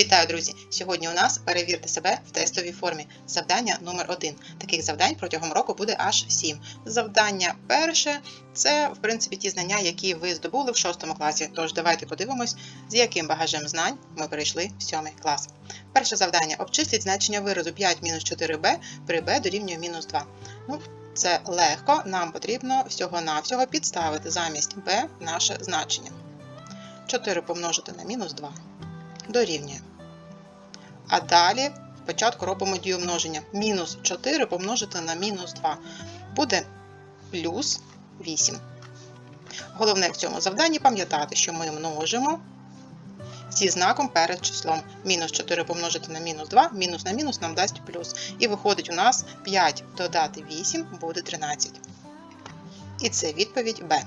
Вітаю, друзі! Сьогодні у нас перевірте себе в тестовій формі. Завдання номер 1 Таких завдань протягом року буде аж 7. Завдання перше це, в принципі, ті знання, які ви здобули в 6 класі. Тож давайте подивимось, з яким багажем знань ми перейшли в 7 клас. Перше завдання обчисліть значення виразу 5 мінус 4b при b дорівнює мінус 2. Ну, це легко, нам потрібно всього-навсього підставити замість b наше значення. 4 помножити на мінус 2 дорівнює. А далі спочатку робимо дію множення. Мінус 4 помножити на мінус 2 буде плюс 8. Головне в цьому завданні пам'ятати, що ми множимо зі знаком перед числом. Мінус 4 помножити на мінус 2, мінус на мінус нам дасть плюс. І виходить у нас 5 додати 8 буде 13. І це відповідь Б.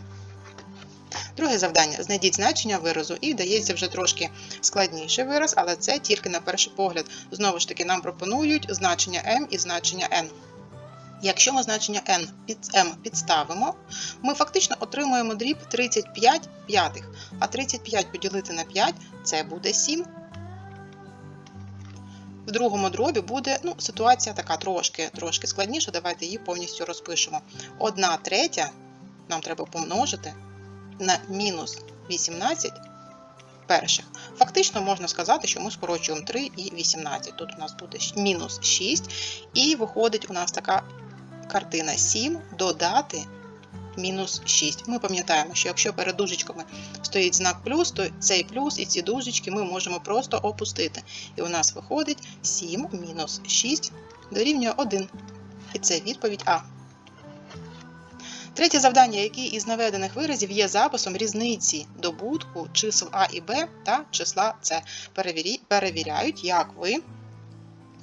Друге завдання: знайдіть значення виразу і дається вже трошки складніший вираз, але це тільки на перший погляд. Знову ж таки, нам пропонують значення m і значення n. Якщо ми значення n під m підставимо, ми фактично отримуємо дріб 35 п'ятих, а 35 поділити на 5 це буде 7. В другому дробі буде ну, ситуація така трошки трошки складніша. Давайте її повністю розпишемо. 1 третя нам треба помножити на мінус 18 перших. Фактично можна сказати, що ми скорочуємо 3 і 18. Тут у нас буде мінус 6, і виходить у нас така картина 7 додати мінус 6. Ми пам'ятаємо, що якщо перед дужечками стоїть знак плюс, то цей плюс і ці дужечки ми можемо просто опустити. І у нас виходить 7 мінус 6 дорівнює 1. І це відповідь А. Третє завдання, який із наведених виразів є записом різниці добутку чисел А і Б та числа С. Перевіряють, як ви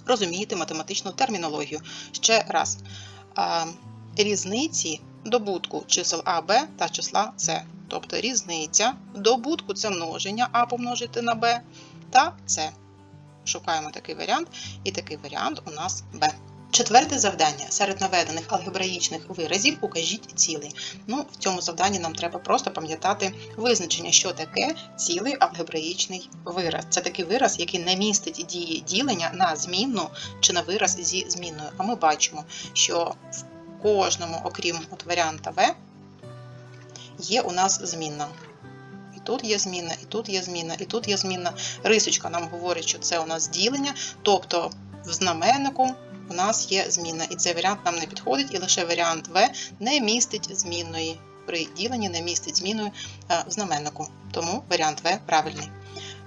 розумієте математичну термінологію. Ще раз. Різниці добутку чисел А, Б та числа С. Тобто різниця добутку це множення А помножити на Б та С. Шукаємо такий варіант, і такий варіант у нас Б. Четверте завдання. Серед наведених алгебраїчних виразів укажіть цілий. Ну, В цьому завданні нам треба просто пам'ятати визначення, що таке цілий алгебраїчний вираз. Це такий вираз, який не містить дії ділення на змінну чи на вираз зі змінною. А ми бачимо, що в кожному, окрім от варіанта В, є у нас змінна. І тут є змінна, і тут є змінна, і тут є змінна. Рисочка нам говорить, що це у нас ділення, тобто в знаменнику у нас є змінна, і цей варіант нам не підходить, і лише варіант В не містить змінної. При діленні не містить зміною в знаменнику. Тому варіант В правильний.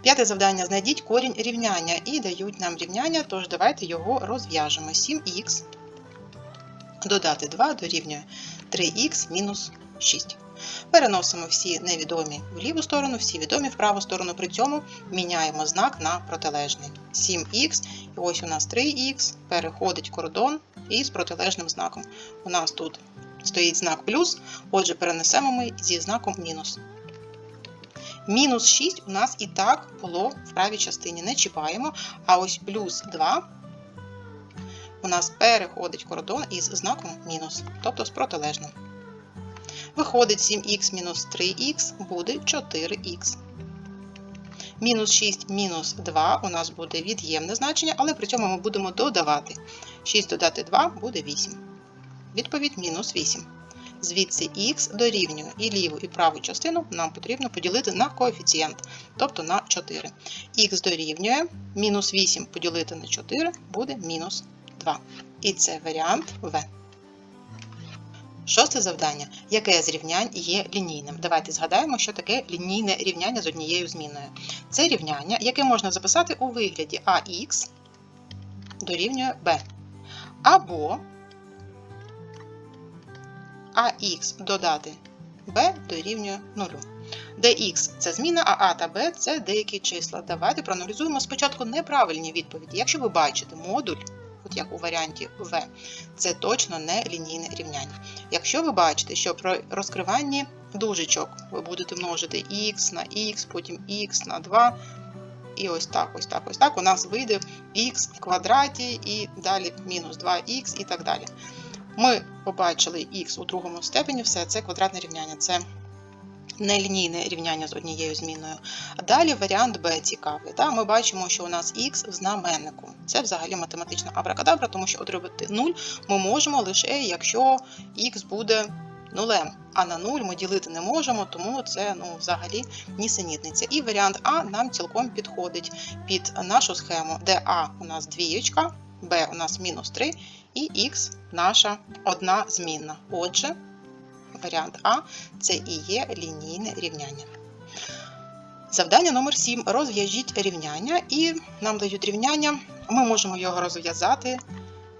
П'яте завдання: знайдіть корінь рівняння і дають нам рівняння, тож давайте його розв'яжемо. 7х додати 2 дорівнює 3х мінус 6. Переносимо всі невідомі в ліву сторону, всі відомі в праву сторону. При цьому міняємо знак на протилежний. 7х, і ось у нас 3х, переходить кордон із протилежним знаком. У нас тут стоїть знак плюс, отже, перенесемо ми зі знаком мінус. Мінус 6 у нас і так було в правій частині. Не чіпаємо, а ось плюс 2 у нас переходить кордон із знаком мінус, тобто з протилежним. Виходить 7х мінус 3х буде 4х. Мінус 6 мінус 2 у нас буде від'ємне значення, але при цьому ми будемо додавати. 6 додати 2 буде 8. Відповідь мінус 8. Звідси х дорівнює і ліву, і праву частину нам потрібно поділити на коефіцієнт, тобто на 4. Х дорівнює мінус 8 поділити на 4 буде мінус 2. І це варіант В. Шосте завдання. Яке з рівнянь є лінійним? Давайте згадаємо, що таке лінійне рівняння з однією зміною. Це рівняння, яке можна записати у вигляді ax дорівнює b. Або ax додати b дорівнює 0. Де x це зміна, а a та b це деякі числа. Давайте проаналізуємо спочатку неправильні відповіді. Якщо ви бачите модуль, як у варіанті В, це точно не лінійне рівняння. Якщо ви бачите, що при розкриванні дужечок ви будете множити x на x, потім x на 2, і ось так, ось так, ось так, у нас вийде x в квадраті і далі мінус 2х і так далі. Ми побачили х у другому степені, все це квадратне рівняння. Це нелінійне рівняння з однією зміною. Далі варіант Б цікавий. Та? Ми бачимо, що у нас х в знаменнику. Це взагалі математична абракадабра, тому що отримати 0 ми можемо лише якщо х буде нулем. А на 0 ми ділити не можемо, тому це ну, взагалі нісенітниця. І варіант А нам цілком підходить під нашу схему, де А у нас двієчка, Б у нас мінус 3 і х наша одна змінна. Отже, варіант А це і є лінійне рівняння. Завдання номер 7. Розв'яжіть рівняння, і нам дають рівняння. Ми можемо його розв'язати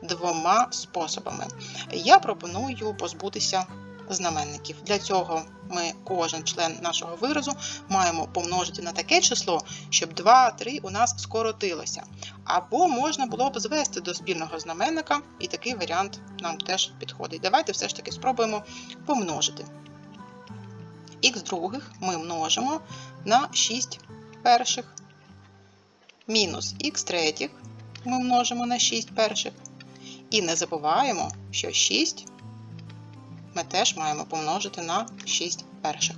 двома способами. Я пропоную позбутися знаменників. Для цього ми кожен член нашого виразу маємо помножити на таке число, щоб 2, 3 у нас скоротилося. Або можна було б звести до спільного знаменника, і такий варіант нам теж підходить. Давайте все ж таки спробуємо помножити. Х других ми множимо на 6 перших. Мінус х третіх ми множимо на 6 перших. І не забуваємо, що 6 ми теж маємо помножити на 6 перших.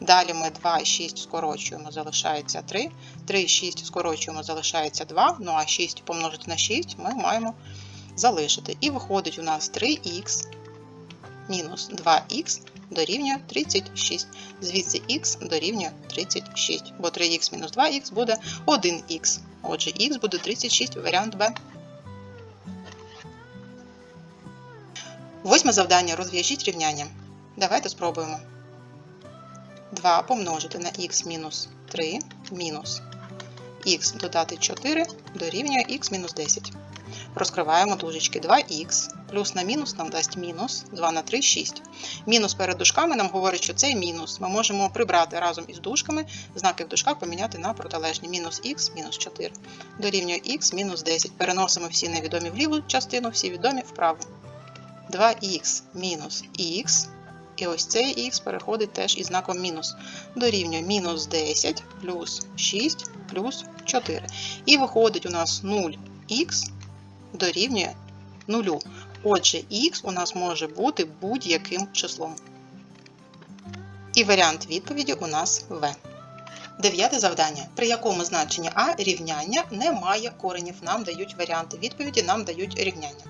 Далі ми 2 і 6 скорочуємо, залишається 3. 3 і 6 скорочуємо, залишається 2. Ну а 6 помножити на 6 ми маємо залишити. І виходить у нас 3х мінус 2х дорівнює 36. Звідси х дорівнює 36, бо 3х мінус 2х буде 1х. Отже, х буде 36, варіант Б. Восьме завдання. Розв'яжіть рівняння. Давайте спробуємо. 2 помножити на х мінус 3 мінус х додати 4 дорівнює х мінус 10. Розкриваємо дужечки 2х, плюс на мінус нам дасть мінус 2 на 3 6. Мінус перед дужками нам говорить, що це мінус. Ми можемо прибрати разом із дужками, знаки в дужках поміняти на протилежні. Мінус х мінус 4 дорівнює х мінус 10. Переносимо всі невідомі в ліву частину, всі відомі вправо. 2х мінус х. І ось цей х переходить теж із знаком мінус. Дорівнює мінус 10 плюс 6 плюс 4. І виходить у нас 0х дорівнює 0. Отже, х у нас може бути будь-яким числом. І варіант відповіді у нас В. Дев'яте завдання, при якому значенні А рівняння не має коренів. Нам дають варіанти відповіді, нам дають рівняння.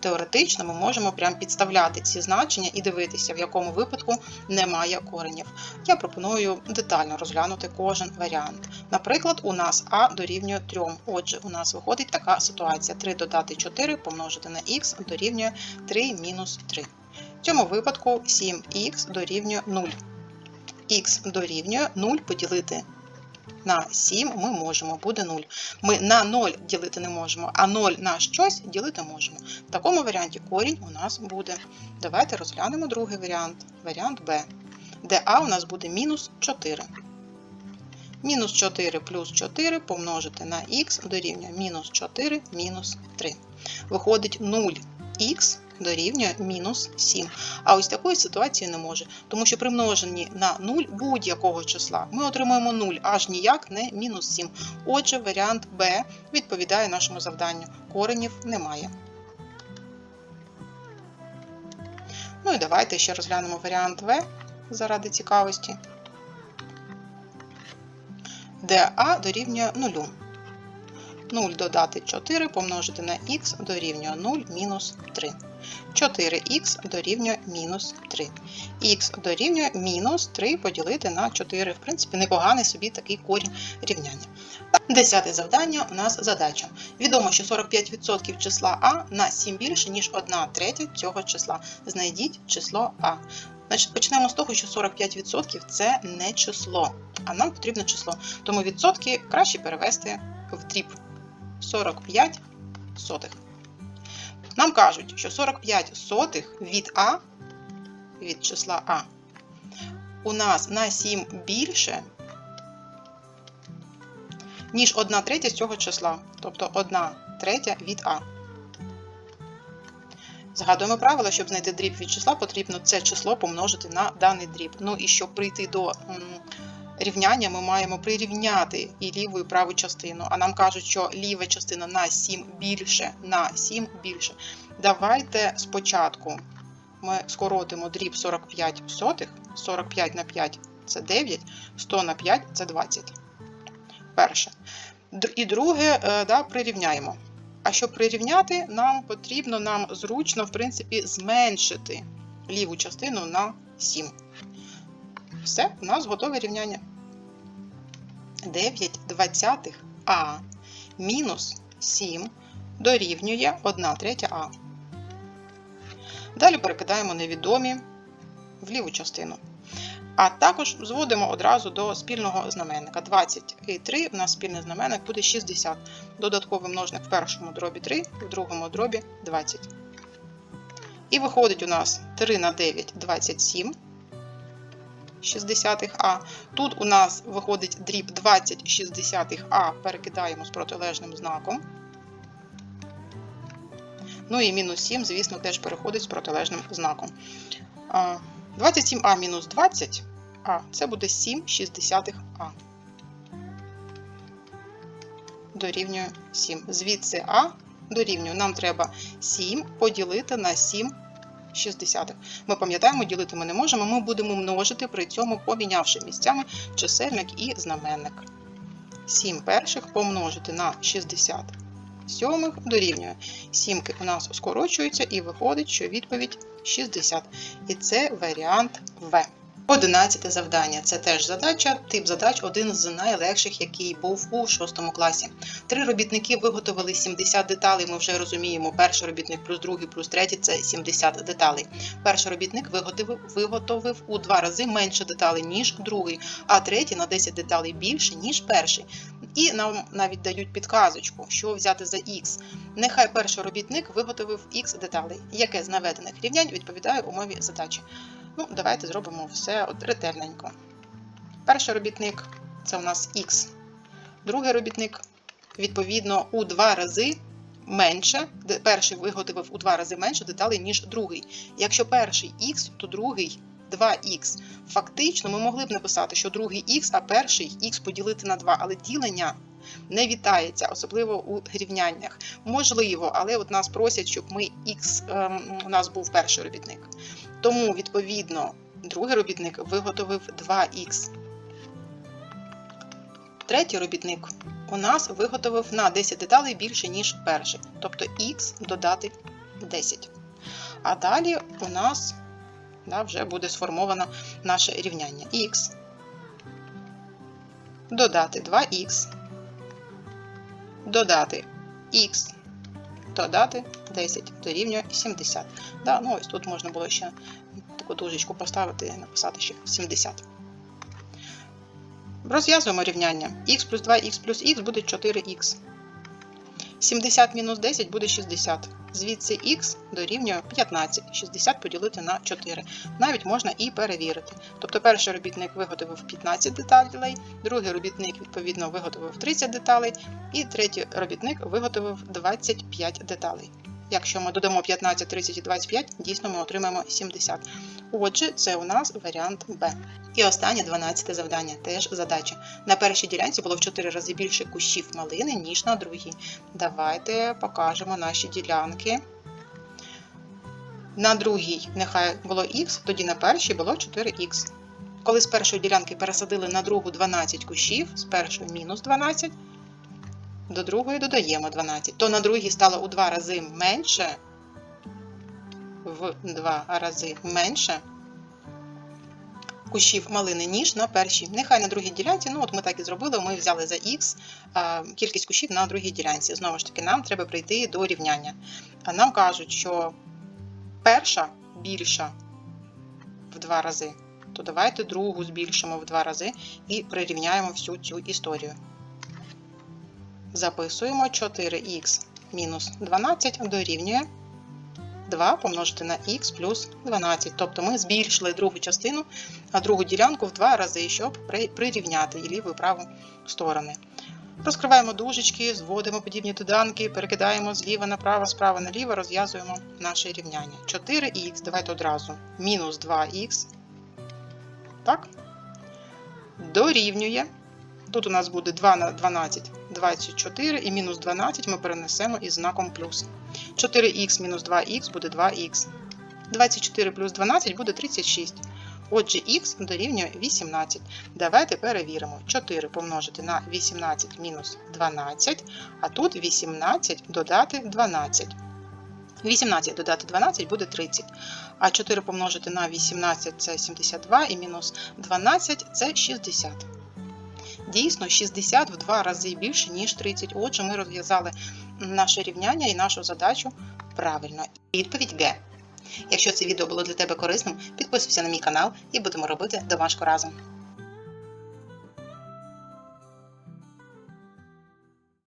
Теоретично ми можемо прям підставляти ці значення і дивитися, в якому випадку немає коренів. Я пропоную детально розглянути кожен варіант. Наприклад, у нас А дорівнює 3. Отже, у нас виходить така ситуація: 3 додати 4 помножити на х дорівнює 3 мінус 3. В цьому випадку 7х дорівнює 0 х дорівнює 0 поділити на 7 ми можемо, буде 0. Ми на 0 ділити не можемо, а 0 на щось ділити можемо. В такому варіанті корінь у нас буде. Давайте розглянемо другий варіант, варіант Б, де А у нас буде мінус 4. Мінус 4 плюс 4 помножити на х дорівнює мінус 4 мінус 3. Виходить 0х дорівнює мінус 7. А ось такої ситуації не може, тому що при множенні на 0 будь-якого числа ми отримуємо 0, аж ніяк не мінус 7. Отже, варіант Б відповідає нашому завданню. Коренів немає. Ну і давайте ще розглянемо варіант В заради цікавості, де А дорівнює 0. 0 додати 4 помножити на х дорівнює 0 мінус 3. 4х дорівнює мінус 3. Х дорівнює мінус 3 поділити на 4. В принципі, непоганий собі такий корінь рівняння. Десяте завдання у нас задача. Відомо, що 45% числа А на 7 більше, ніж 1 третя цього числа. Знайдіть число А. Значить, Почнемо з того, що 45% це не число, а нам потрібно число. Тому відсотки краще перевести в дріб 45 сотих. Нам кажуть, що 45 сотих від А, від числа А, у нас на 7 більше, ніж 1 третя з цього числа. Тобто 1 третя від А. Згадуємо правило, щоб знайти дріб від числа, потрібно це число помножити на даний дріб. Ну і щоб прийти до рівняння, ми маємо прирівняти і ліву, і праву частину. А нам кажуть, що ліва частина на 7 більше, на 7 більше. Давайте спочатку ми скоротимо дріб 45 сотих, 45 на 5 це 9, 100 на 5 це 20. Перше. І друге, е, да, прирівняємо. А щоб прирівняти, нам потрібно, нам зручно, в принципі, зменшити ліву частину на 7. Все, у нас готове рівняння. 9 двадцятих А мінус 7 дорівнює 1 третя А. Далі перекидаємо невідомі в ліву частину. А також зводимо одразу до спільного знаменника. 20 і 3 у нас спільний знаменник буде 60. Додатковий множник в першому дробі 3, в другому дробі 20. І виходить у нас 3 на 9 27 60 А. Тут у нас виходить дріб 20 60 А, перекидаємо з протилежним знаком. Ну і мінус 7, звісно, теж переходить з протилежним знаком. 27а мінус 20, а це буде 7 60 А. Дорівнює 7. Звідси А дорівнює. Нам треба 7 поділити на 7 60. Ми пам'ятаємо, ділити ми не можемо, ми будемо множити, при цьому помінявши місцями чисельник і знаменник. 7 перших помножити на 60 сьомих дорівнює. Сімки у нас скорочуються і виходить, що відповідь 60. І це варіант В. Одинадцяте завдання. Це теж задача, тип задач один з найлегших, який був у 6 класі. Три робітники виготовили 70 деталей. Ми вже розуміємо, перший робітник плюс другий плюс третій це 70 деталей. Перший робітник виготовив, виготовив у два рази менше деталей, ніж другий, а третій на 10 деталей більше, ніж перший. І нам навіть дають підказочку, що взяти за Х. Нехай перший робітник виготовив Х деталей, яке з наведених рівнянь відповідає умові задачі. Ну, давайте зробимо все от ретельненько. Перший робітник це у нас Х. Другий робітник, відповідно, у два рази менше. Перший виготовив у два рази менше деталей, ніж другий. Якщо перший Х, то другий 2х. Фактично, ми могли б написати, що другий х, а перший х поділити на 2, але ділення не вітається, особливо у рівняннях. Можливо, але от нас просять, щоб ми х, ем, у нас був перший робітник. Тому, відповідно, другий робітник виготовив 2х. Третій робітник у нас виготовив на 10 деталей більше, ніж перший. Тобто х додати 10. А далі у нас да, вже буде сформовано наше рівняння. Х додати 2х, додати х, додати 10 дорівнює 70. Да, ну ось Тут можна було ще таку дужечку поставити і написати ще 70. Розв'язуємо рівняння. х плюс 2х плюс х буде 4х. 70 мінус 10 буде 60. Звідси х дорівнює 15. 60 поділити на 4. Навіть можна і перевірити. Тобто перший робітник виготовив 15 деталей, другий робітник, відповідно, виготовив 30 деталей, і третій робітник виготовив 25 деталей. Якщо ми додамо 15, 30 і 25, дійсно ми отримаємо 70. Отже, це у нас варіант Б. І останнє 12 завдання, теж задача. На першій ділянці було в 4 рази більше кущів малини, ніж на другій. Давайте покажемо наші ділянки. На другій нехай було х, тоді на першій було 4х. Коли з першої ділянки пересадили на другу 12 кущів, з першої мінус 12, до другої додаємо 12, то на другій стало у 2 рази менше, в 2 рази менше кущів малини, ніж на першій. Нехай на другій ділянці, ну от ми так і зробили, ми взяли за х кількість кущів на другій ділянці. Знову ж таки, нам треба прийти до рівняння. Нам кажуть, що перша більша в два рази, то давайте другу збільшимо в два рази і прирівняємо всю цю історію. Записуємо 4х мінус 12 дорівнює 2 помножити на х плюс 12. Тобто ми збільшили другу частину, а другу ділянку в два рази, щоб прирівняти і ліву і праву сторони. Розкриваємо дужечки, зводимо подібні доданки, перекидаємо зліва направо, справа наліво, розв'язуємо наше рівняння. 4х, давайте одразу, мінус 2х. Так? Дорівнює. Тут у нас буде 2 на 12, 24 і мінус 12 ми перенесемо із знаком плюс. 4х мінус 2х буде 2х. 24 плюс 12 буде 36. Отже, х дорівнює 18. Давайте перевіримо. 4 помножити на 18 мінус 12, а тут 18 додати 12. 18 додати 12 буде 30. А 4 помножити на 18 це 72 і мінус 12 це 60. Дійсно, 60 в два рази більше, ніж 30. Отже, ми розв'язали наше рівняння і нашу задачу правильно. Відповідь Г. Якщо це відео було для тебе корисним, підписуйся на мій канал і будемо робити домашку разом.